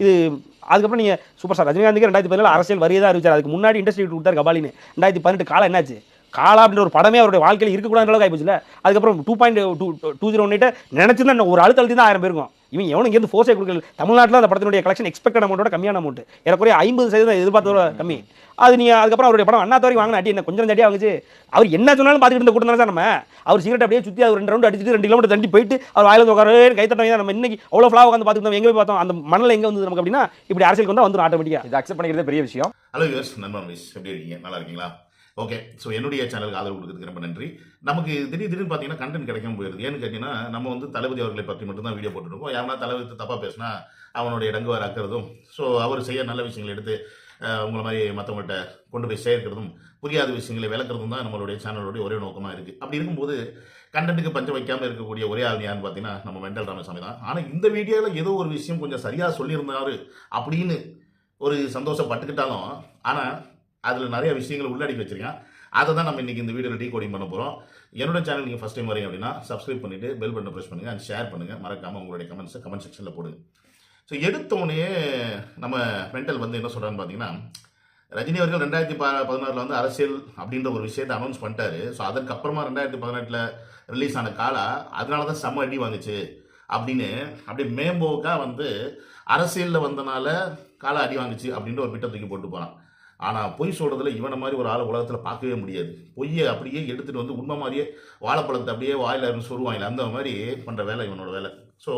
இது அதுக்கப்புறம் நீங்கள் சூப்பர் ஸ்டார் ரஜினிகாந்துக்கு ரெண்டாயிரத்தி பதினேழு அரசியல் வரியதாக அறிவிச்சார். அதுக்கு முன்னாடி இண்டஸ்ட்ரி கொடுத்தாரு கபாலின்னு. ரெண்டாயிரத்தி பதினெட்டு காலம் என்னாச்சு? காலா அப்படின்ற ஒரு படமே அவருடைய வாழ்க்கையில் இருக்கக்கூடாத அளவுக்கு ஆயிப்போச்சுல அதுக்கப்புறம் two point two two zero one நினச்சிருந்தா ஒரு அழுத்த அழுத்தி தான் ஆயிரம் பேருக்கும். இவன் எவனும் இங்கேருந்து ஃபோர்ஸே கொடுக்கல. தமிழ்நாட்டில் அந்த படத்தினுடைய கலெக்ஷன் எக்ஸ்பெக்டட் அமௌண்ட்டோட கம்மியான அமௌண்ட் ஏறக்குறைய ஐம்பது சதவீதம் எதிர்பார்த்ததோட கம்மி. அது நீங்கள் அதுக்கப்புறம் அவருடைய படம் அண்ணா வரைக்கும் வாங்கின அடி என்ன? கொஞ்சம் அடியாக வாங்குச்சு. அவர் என்ன சொன்னாலும் பார்த்துட்டு இருந்த கூட்டம் சார் நம்ம? அவர் சிகரெட் அப்படியே சுற்றி அவர் ரெண்டு ரவுண்ட் அடிச்சுட்டு ரெண்டு கிலோமீட்டர் தண்டி போயிட்டு அவர் வாயில வந்து உட்காரு கைத்தட்டம் நம்ம இன்னைக்கு அவ்வளோ ஃப்ளாக உட்காந்து பார்த்துட்டு எங்கே போய் பார்த்தோம்? அந்த மண்ணில் எங்கே வந்து நமக்கு அப்படின்னா இப்படி அரசியலுக்கு வந்தால் வந்துடும் ஆட்டோமேட்டிக்காக இது அக்செப்ட் பண்ணிக்கிறதே பெரிய விஷயம். ஹலோ யூஸ் நண்பன் மிஸ் எப்படி இருக்கீங்க? நல்லா இருக்கீங்களா? ஓகே ஸோ என்னுடைய சேனலுக்கு ஆதரவு கொடுக்குறதுக்கு ரொம்ப நன்றி. நமக்கு திடீர் திடீர்னு பார்த்தீங்கன்னா கண்டென்ட் கிடைக்காம போயிருது. ஏன்னு கேட்டிங்கன்னா நம்ம வந்து தளபதி அவர்களை பற்றி மட்டும்தான் வீடியோ போட்டுருக்கோம் யாருன்னா தளபதி தப்பாக பேசினா அவனுடைய டங்குவார் ஆக்கிறதும் ஸோ அவர் செய்ய நல்ல விஷயங்களை எடுத்து உங்களை மாதிரி மற்றவங்கள்ட்ட கொண்டு போய் சேர்க்கிறதும் புரியாத விஷயங்களை விளக்குறதும் தான் நம்மளுடைய சேனலுடைய ஒரே நோக்கமாக இருக்குது அப்படி இருக்கும்போது கண்டென்ட்டுக்கு பஞ்சம் வைக்காமல் இருக்கக்கூடிய ஒரே ஆள் யாருன்னு பார்த்தீங்கன்னா நம்ம மெண்டல் ராமசாமி தான். ஆனால் இந்த வீடியோவில் ஏதோ ஒரு விஷயம் கொஞ்சம் சரியாக சொல்லியிருந்தாரு அப்படின்னு ஒரு சந்தோஷப்பட்டுக்கிட்டாலும் ஆனால் அதில் நிறைய விஷயங்களை உள்ளடக்கி வச்சிருக்கேன். அதை தான் நம்ம இன்றைக்கி இந்த வீடியோவில் டீ கோடிங் பண்ண போகிறோம் என்னோட சேனல் நீங்கள் ஃபஸ்ட் டைம் வரீங்க அப்படின்னா சப்ஸ்கிரைப் பண்ணிட்டு பெல் பட்டனை ப்ரெஸ் பண்ணுங்கள் அண்ட் ஷேர் பண்ணுங்கள் மறக்காமல் உங்களுடைய கமெண்ட்ஸை கமெண்ட் செக்ஷனில் போடுங்க. ஸோ எடுத்தோடனே நம்ம மென்டல் வந்து என்ன சொல்கிறான்னு பார்த்தீங்கன்னா ரஜினி அவர்கள் ரெண்டாயிரத்தி ப பதினாறில் வந்து அரசியல் அப்படின்ற ஒரு விஷயத்தை அனௌன்ஸ் பண்ணிட்டாரு. ஸோ அதற்கப்புறமா ரெண்டாயிரத்தி பதினெட்டில் ரிலீஸ் ஆன காலா அதனால தான் செம்ம அடி வாங்குச்சு அப்படின்னு அப்படியே மேம்போக்காக வந்து அரசியலில் வந்தனால காலா அடி வாங்குச்சு அப்படின்ற ஒரு பிட்டை தூக்கி போட்டு போகிறான் ஆனால் பொய் சொல்கிறதுல இவனை மாதிரி ஒரு ஆள் உலகத்தில் பார்க்கவே முடியாது. பொய்யை அப்படியே எடுத்துகிட்டு வந்து உண்மை மாதிரியே வாழைப்பழத்தை அப்படியே வாயில் இருந்து அந்த மாதிரி பண்ணுற வேலை இவனோட வேலை. ஸோ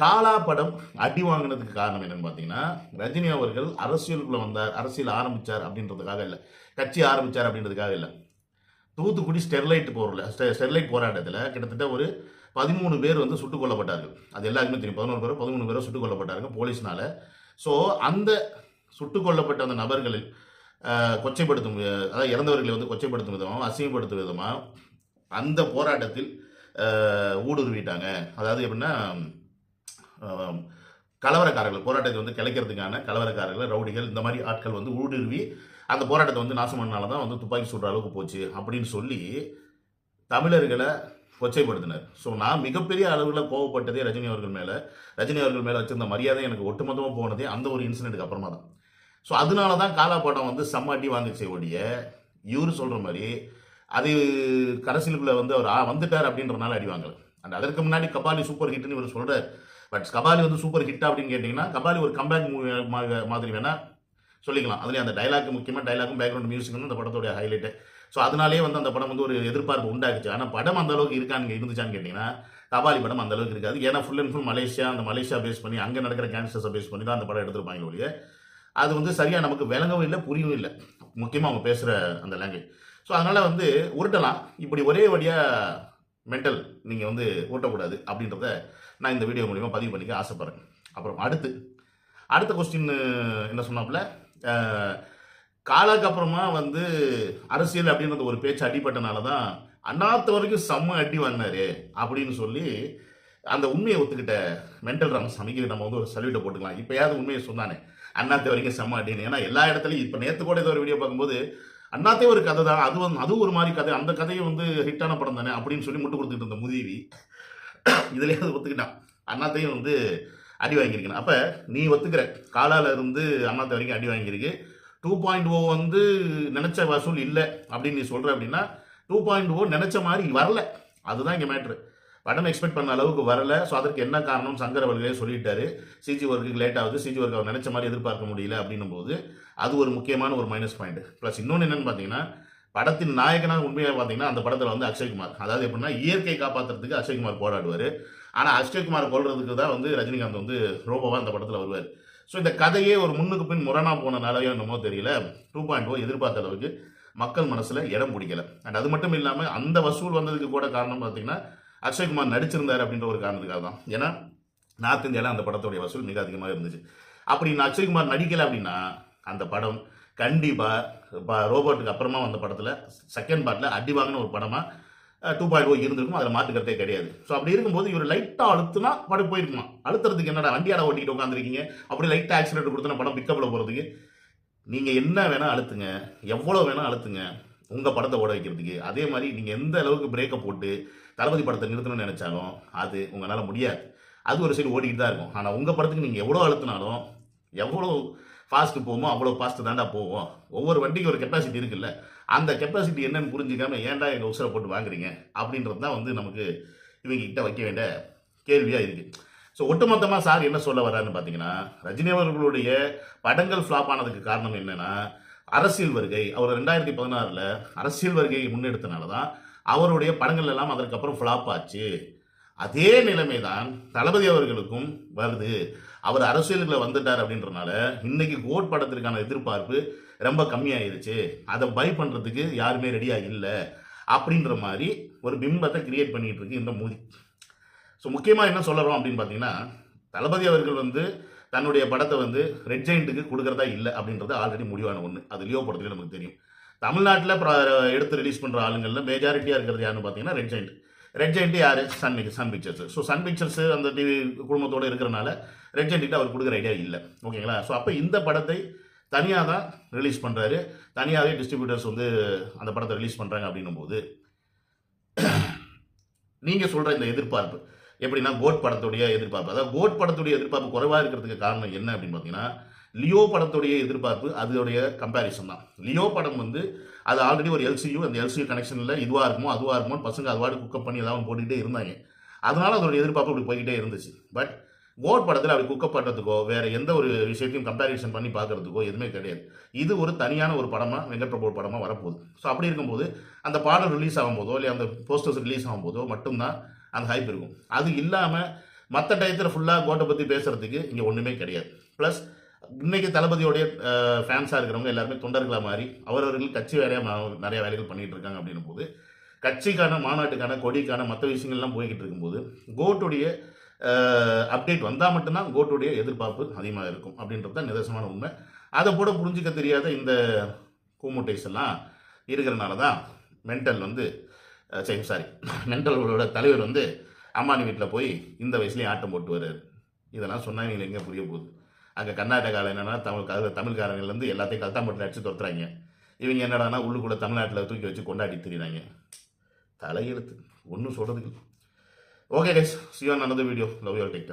காலா படம் அடி வாங்கினதுக்கு காரணம் என்னன்னு பார்த்தீங்கன்னா ரஜினி அவர்கள் அரசியலுக்குள்ளே வந்தார் அரசியல் ஆரம்பிச்சார் அப்படின்றதுக்காக இல்லை. கட்சி ஆரம்பித்தார் அப்படின்றதுக்காக இல்லை. தூத்துக்குடி ஸ்டெர்லைட் போரில் ஸ்டெர்லைட் போராட்டத்தில் கிட்டத்தட்ட ஒரு பதிமூணு பேர் வந்து சுட்டுக் கொல்லப்பட்டார்கள். அது எல்லாருக்குமே தெரியும். பதினோரு பேர் பதிமூணு பேரோ சுட்டுக் கொல்லப்பட்டார்கள் போலீஸ்னால. ஸோ அந்த சுட்டுக் கொல்லப்பட்ட அந்த நபர்களில் கொச்சைப்படுத்தும் அதாவது இறந்தவர்களை வந்து கொச்சைப்படுத்தும் விதமாக அசிங்கப்படுத்தும் விதமாக அந்த போராட்டத்தில் ஊடுருவிட்டாங்க. அதாவது எப்படின்னா கலவரக்காரர்கள் போராட்டத்தை வந்து கிளைக்கிறதுக்கான கலவரக்காரர்கள் ரவுடிகள் இந்த மாதிரி ஆட்கள் வந்து ஊடுருவி அந்த போராட்டத்தை வந்து நாசம் பண்ணனால தான் வந்து துப்பாக்கி சுடுற அளவுக்கு போச்சு அப்படின்னு சொல்லி தமிழர்களை கொச்சைப்படுத்தினர். ஸோ நான் மிகப்பெரிய அளவில் கோவப்பட்டதே ரஜினி அவர்கள் மேலே. ரஜினி அவர்கள் மேலே வச்சிருந்த மரியாதை எனக்கு ஒட்டுமொத்தமாக போனதே அந்த ஒரு இன்சிடென்ட்டுக்கு அப்புறமா தான். ஸோ அதனால தான் காலா படம் வந்து சம்மாட்டி அடி ஒழிய இவரு சொல்கிற மாதிரி அது கடைசியிலுக்குள்ள வந்து அவர் ஆ, வந்துட்டார் அப்படின்றனால அடிவாங்க அண்ட் அதற்கு முன்னாடி கபாலி சூப்பர் ஹிட்னு இவர் சொல்கிறார் பட் கபாலி வந்து சூப்பர் ஹிட் அப்படின்னு கேட்டிங்கன்னா கபாலி ஒரு கம்பேக் மூவி மாதிரி வேணால் சொல்லிக்கலாம். அதுலேயும் அந்த டைலாக் முக்கியமாக டைலாக்கும் பேக்ரவுண்ட் மியூசிக்கும் அந்த படத்தோடைய ஹைலைட்டு ஸோ அதனாலே வந்து அந்த படம் வந்து ஒரு எதிர்பார்ப்பு உண்டாக்குச்சு. ஆனால் படம் அந்த அளவுக்கு இருக்கான்னு இருந்துச்சான்னு கேட்டிங்கன்னா கபாலி படம் அந்த அளவுக்கு இருக்காது. ஏன்னா ஃபுல் அண்ட் ஃபுல் மலேசியா அந்த மலேசியா பேஸ் பண்ணி அங்கே நடக்கிற கேன்சர்ஸை பேஸ் பண்ணி தான் அந்த படம் எடுத்துருப்பாங்க ஒழிய அது வந்து சரியாக நமக்கு விளங்கவும் இல்லை புரியவும் இல்லை. முக்கியமாக அவங்க பேசுகிற அந்த லாங்குவேஜ் ஸோ அதனால் வந்து உருட்டலாம். இப்படி ஒரே வழியாக மென்டல் நீங்கள் வந்து ஊட்டக்கூடாது அப்படின்றத நான் இந்த வீடியோ மூலிமா பதிவு பண்ணிக்க ஆசைப்பட்றேன். அப்புறம் அடுத்து அடுத்த கொஸ்டின் என்ன சொன்னாப்புல? காலாக்கு அப்புறமா வந்து அரசியல் அப்படின்றது ஒரு பேச்சு அடிபட்டனால தான் அண்ணாத்த வரைக்கும் செம்ம அடி வாங்கினாரு அப்படின்னு சொல்லி அந்த உண்மையை ஒத்துக்கிட்ட மென்டல் ராமசாமிக்கு நம்ம வந்து ஒரு சல்யூட்டை போட்டுக்கலாம். இப்போயாவது உண்மையை சொன்னானே. அண்ணாத்த வரைக்கும் செம்ம அடின்னு. ஏன்னா எல்லா இடத்துலையும் இப்போ நேற்று கூட ஏதோ ஒரு வீடியோ பார்க்கும்போது அண்ணாத்தே ஒரு கதை தான். அது வந்து அது ஒரு மாதிரி கதை. அந்த கதையை வந்து ஹிட்டான படம் தானே அப்படின்னு சொல்லி முட்டு கொடுத்துட்டு இருந்த முதிவி இதுலேயே அது ஒத்துக்கிட்டான். அண்ணாத்தையும் வந்து அடி வாங்கியிருக்கணும் அப்போ நீ ஒத்துக்கிற. காலால இருந்து அண்ணாத்தை வரைக்கும் அடி வாங்கியிருக்கு. டூ பாயிண்ட் ஓ வந்து நினச்ச வசூல் இல்லை அப்படின்னு நீ சொல்கிற அப்படின்னா டூ பாயிண்ட் ஓ நினச்ச மாதிரி வரல. அதுதான் இங்கே மேட்ரு படம் எக்ஸ்பெக்ட் பண்ண அளவுக்கு வரல. ஸோ அதற்கு என்ன காரணம்? சங்கர் அவர்களே சொல்லிட்டாரு. சிஜி ஒர்க்குக்கு லேட் ஆகுது. சிஜி ஒர்க் அவர் நினச்ச மாதிரி எதிர்பார்க்க முடியல அப்படின்னும் போது அது ஒரு முக்கியமான ஒரு மைனஸ் பாயிண்ட் ப்ளஸ் இன்னொன்று என்னன்னு பார்த்தீங்கன்னா படத்தின் நாயகனாக உண்மையாக பார்த்தீங்கன்னா அந்த படத்தில் வந்து அக்ஷய்குமார் அதாவது எப்படின்னா இயற்கை காப்பாற்றுறதுக்கு அக்ஷய்குமார் போராடுவார். ஆனால் அக்ஷய்குமார் கொள்றதுக்கு தான் வந்து ரஜினிகாந்த் வந்து ரோபோவாக அந்த படத்தில் வருவார். ஸோ இந்த கதையே ஒரு முன்னுக்கு பின் முரணா போனனாலயோ என்னமோ தெரியல. டூ பாயிண்ட் ஓ எதிர்பார்த்த அளவுக்கு மக்கள் மனசில் இடம் பிடிக்கல. அண்ட் அது மட்டும் இல்லாமல் அந்த வசூல் வந்ததுக்கு கூட காரணம் பார்த்தீங்கன்னா அக்ஷய்குமார் நடிச்சிருந்தார் அப்படின்ற ஒரு காரணத்துக்காக தான். ஏன்னா நார்த் இந்தியாவில் அந்த படத்தோடைய வசூல் மிக அதிகமாக இருந்துச்சு. அப்படி நான் அக்ஷய்குமார் நடிக்கலை அப்படின்னா அந்த படம் கண்டிப்பாக ரோபோட்டுக்கு அப்புறமா வந்த படத்தில் செகண்ட் பார்ட்டில் அடி வாங்கின ஒரு படமாக டூ பாயிண்ட் ஓ இருந்திருக்கும். அதில் மாற்றுக்கிறதே கிடையாது. ஸோ அப்படி இருக்கும்போது இவர் லைட்டாக அழுத்துனா படம் போயிருக்குமா அழுத்துறதுக்கு என்னடா வண்டியாட ஓட்டிகிட்டு உட்காந்துருக்கீங்க அப்படி லைட்டாக ஆக்சிடென்ட் கொடுத்தனா படம் பிக்கப்பில் போகிறதுக்கு நீங்கள் என்ன வேணால் அழுத்துங்க. எவ்வளோ வேணால் அழுத்துங்க. உங்கள் படத்தை ஓட வைக்கிறதுக்கு. அதே மாதிரி நீங்கள் எந்த அளவுக்கு பிரேக்கை போட்டு தளபதி படத்தை நிறுத்தணும்னு நினச்சாலும் அது உங்களால் முடியாது. அது ஒரு சைடு ஓடிக்கிட்டு தான் இருக்கும். ஆனால் உங்கள் படத்துக்கு நீங்கள் எவ்வளோ அழுத்தினாலும் எவ்வளோ ஃபாஸ்ட்டு போவோமோ அவ்வளோ ஃபாஸ்ட்டு தாண்டா போவோம் ஒவ்வொரு வண்டிக்கு ஒரு கெப்பாசிட்டி இருக்குல்ல. அந்த கெப்பாசிட்டி என்னன்னு புரிஞ்சுக்காம ஏன்டா எங்கள் உசுரை போட்டு வாங்குறீங்க? அப்படின்றது தான் வந்து நமக்கு இவங்ககிட்ட வைக்க வேண்டிய கேள்வியாக இருக்குது ஸோ ஒட்டுமொத்தமாக சார் என்ன சொல்ல வர்றாருன்னு பார்த்தீங்கன்னா ரஜினி அவர்களுடைய படங்கள் ஃப்ளாப் ஆனதுக்கு காரணம் என்னென்னா அரசியல் வருகை. அவர் ரெண்டாயிரத்தி பதினாறில் அரசியல் வருகையை முன்னெடுத்தனால தான் அவருடைய படங்கள் எல்லாம் அதற்கப்புறம் ஃப்ளாப் ஆச்சு. அதே நிலைமை தான் தளபதி அவர்களுக்கும் வருது. அவர் அரசியலுக்குள்ள வந்துட்டார் அப்படின்றனால இன்னைக்கு கோட் படத்திற்கான எதிர்பார்ப்பு ரொம்ப கம்மியாயிருச்சு. அதை பை பண்ணுறதுக்கு யாருமே ரெடியாக இல்லை அப்படின்ற மாதிரி ஒரு பிம்பத்தை கிரியேட் பண்ணிகிட்டு இருக்கு இந்த மூவி ஸோ முக்கியமாக என்ன சொல்லுறோம் அப்படின்னு பார்த்தீங்கன்னா தளபதி அவர்கள் வந்து தன்னுடைய படத்தை வந்து ரெட் ஜெயிண்ட்டுக்கு கொடுக்குறதா இல்லை அப்படின்றது ஆல்ரெடி முடிவான ஒன்று அது லியோ படத்துலேயே நமக்கு தெரியும். தமிழ்நாட்டில் எடுத்து ரிலீஸ் பண்ணுற ஆளுங்களில் மெஜாரிட்டியாக இருக்கிறது யாருன்னு பார்த்தீங்கன்னா ரெட் ஜெயிண்ட் ரெட் ஜெயிண்ட் யார்? Sun Sun pictures so Sun pictures அந்த டிவி குடும்பத்தோடு இருக்கிறனால ரெட் ஜெயிண்ட்டு அவர் கொடுக்குற ஐடியா இல்லை. ஓகேங்களா ஸோ அப்போ இந்த படத்தை தனியாக தான் ரிலீஸ் பண்ணுறாரு தனியாகவே டிஸ்ட்ரிபியூட்டர்ஸ் வந்து அந்த படத்தை ரிலீஸ் பண்ணுறாங்க அப்படின்னும் போது நீங்கள் சொல்கிற இந்த எதிர்பார்ப்பு எப்படின்னா கோட் படத்துடைய எதிர்பார்ப்பு. அதாவது கோட் படத்துடைய எதிர்பார்ப்பு குறைவாக இருக்கிறதுக்கு காரணம் என்ன அப்படின்னு பார்த்தீங்கன்னா லியோ படத்துடைய எதிர்பார்ப்பு அதோடைய கம்பேரிசன் தான். லியோ படம் வந்து அது ஆல்ரெடி ஒரு எல்சியூ அந்த எல்சியூ கனெக்ஷனில் இதுவாக இருக்குமோ அதுவாக இருக்குமோ பசங்க அதுவாடு குக்கப் பண்ணி ஏதாவது போட்டுக்கிட்டே இருந்தாங்க. அதனால அதோடைய எதிர்பார்ப்பு அப்படி போய்கிட்டே இருந்துச்சு. பட் கோட் படத்தில் அப்படி குக்கப் பண்ணுறதுக்கோ வேறு எந்த ஒரு விஷயத்தையும் கம்பேரிசன் பண்ணி பார்க்கறதுக்கோ எதுவுமே கிடையாது. இது ஒரு தனியான ஒரு படமாக வெங்கட் பிரபு படமாக வரப்போகுது. ஸோ அப்படி இருக்கும்போது அந்த பாடல் ரிலீஸ் ஆகும்போதோ இல்லை அந்த போஸ்டர்ஸ் ரிலீஸ் ஆகும்போதோ மட்டும்தான் அந்த ஹைப் இருக்கும். அது இல்லாமல் மற்ற டயத்தில் ஃபுல்லாக கோட்டை பற்றி பேசுகிறதுக்கு இங்கே ஒன்றுமே கிடையாது. ப்ளஸ் இன்னைக்கு தளபதியோடைய ஃபேன்ஸாக இருக்கிறவங்க எல்லாருமே தொண்டர்களாக மாறி அவரவர்கள் கட்சி வேலையாக நிறைய வேலைகள் பண்ணிகிட்டு இருக்காங்க அப்படின்னும் போது கட்சிக்கான மாநாட்டுக்கான கொடிக்கான மற்ற விஷயங்கள்லாம் போய்கிட்டு இருக்கும்போது கோட்டுடைய அப்டேட் வந்தால் மட்டும்தான் கோட்டுடைய எதிர்பார்ப்பு அதிகமாக இருக்கும் அப்படின்றது தான் நிதர்சனமான உண்மை. அதை கூட புரிஞ்சிக்க தெரியாத இந்த கூமுட்டைஸ் எல்லாம் இருக்கிறனால தான் மென்டல் வந்து சரி சாரி மென்டலோட தலைவர் வந்து அம்மானி வீட்டில் போய் இந்த வயசுலேயும் ஆட்டம் போட்டு வர்றாரு. இதெல்லாம் சொன்னால் நீங்கள் எங்கே புரிய போகுது? அங்கே கர்நாடகாவில் என்னென்னா தமிழ் க- தமிழ்காரங்கள்லேருந்து எல்லாத்தையும் கல்தாம்பட்டில் அடிச்சு துரத்துறாங்க. இவங்க என்னடான்னா உள்ளுக்குள்ளே தமிழ்நாட்டில் தூக்கி வச்சு கொண்டாடி திரிறாங்க தலையெழுத்து. ஒன்றும் சொல்கிறதுக்கு ஓகே கைஸ் சி நல்லது வீடியோ லவ் யுவர் டேக்